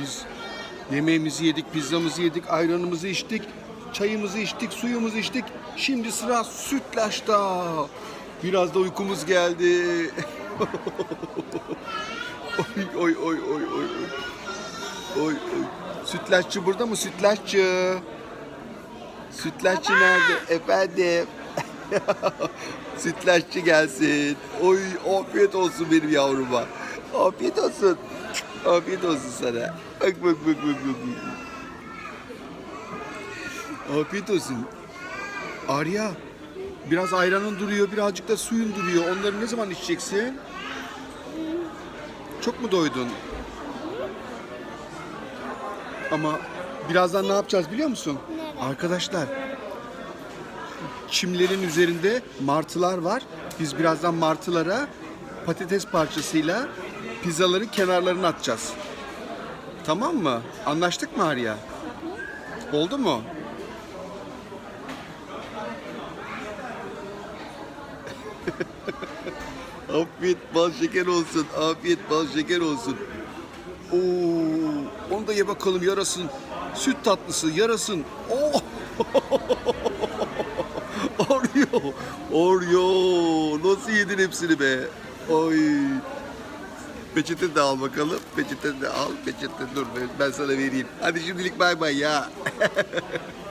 Biz yemeğimizi yedik, pizzamızı yedik, ayranımızı içtik, çayımızı içtik, suyumuzu içtik. Şimdi sıra sütlaçta. Biraz da uykumuz geldi. oy oy oy oy oy. oy. Oy. Sütlaççı burada mı sütlaççı? Sütlaççı nerede? Efendim. Sütlaççı gelsin. Oy afiyet olsun benim yavruma. Afiyet olsun. Afiyet olsun sana. Bak bak bak bak bak. bak. Afiyet olsun. Arya biraz ayranın duruyor birazcık da suyun duruyor. Onları ne zaman içeceksin? Çok mu doydun? Ama birazdan ne yapacağız biliyor musun? Arkadaşlar çimlerin üzerinde martılar var. Biz birazdan martılara patates parçasıyla pizzaların kenarlarını atacağız. Tamam mı? Anlaştık mı Arya? Oldu mu? Afiyet bal şeker olsun. Afiyet bal şeker olsun. Oo, onu da ye bakalım yarasın. Süt tatlısı yarasın. Oo. Oreo. Oreo. Nasıl yedin hepsini be? Ay. Peçete de al bakalım. Peçete de al. Peçete dur ben sana vereyim. Hadi şimdilik bay bay ya.